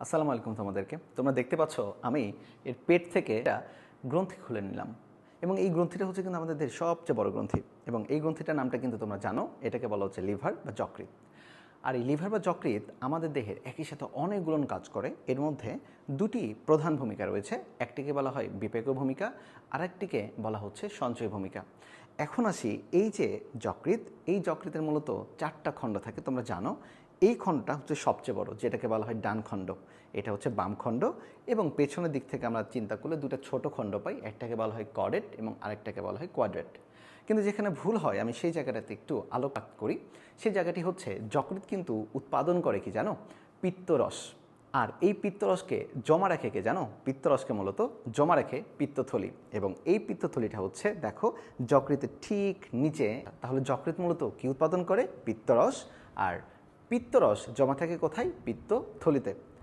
আসসালামু আলাইকুম তোমাদেরকে। তোমরা দেখতে পাচ্ছ, আমি এর পেট থেকে একটা গ্রন্থি খুলে নিলাম। এবং এই গ্রন্থিটা হচ্ছে কিন্তু আমাদের সবচেয়ে বড় গ্রন্থি। এবং এই গ্রন্থিটার নামটা কিন্তু তোমরা জানো, এটাকে বলা হচ্ছে লিভার বা যকৃৎ। আর এই লিভার বা যকৃৎ আমাদের দেহের একই সাথে অনেকগুলো কাজ করে। এর মধ্যে দুটি প্রধান ভূমিকা রয়েছে। একটিকে বলা হয় বিপেক ভূমিকা, আরেকটিকে বলা হচ্ছে সঞ্চয় ভূমিকা। এখন আসি এই যে যকৃৎ, এই যকৃতের মূলত চারটা খণ্ড থাকে, তোমরা জানো। এই খণ্ডটা হচ্ছে সবচেয়ে বড়, যেটাকে বলা হয় ডান খণ্ড। এটা হচ্ছে বাম খণ্ড এবং পেছনের দিক থেকে আমরা চিন্তা করলে দুটো ছোট খণ্ড পাই, একটাকে বলা হয় কডেট এবং আরেকটাকে বলা হয় কোয়াড্রেট কিন্তু যেখানে ভুল হয়, আমি সেই জায়গাটাতে একটু আলোকপাত করি। সেই জায়গাটি হচ্ছে, যকৃৎ কিন্তু উৎপাদন করে কি জানো? পিত্তরস। আর এই পিত্তরসকে জমা রেখে কে জানো? পিত্তরসকে মূলত জমা রেখে পিত্তথলি। এবং এই পিত্তথলিটা হচ্ছে, দেখো যকৃতের ঠিক নিচে, তাহলে যকৃত মূলত কি উৎপাদন করে? পিত্তরস। আর পিত্তরস জমা থাকে কোথায়? পিত্তথলিতে।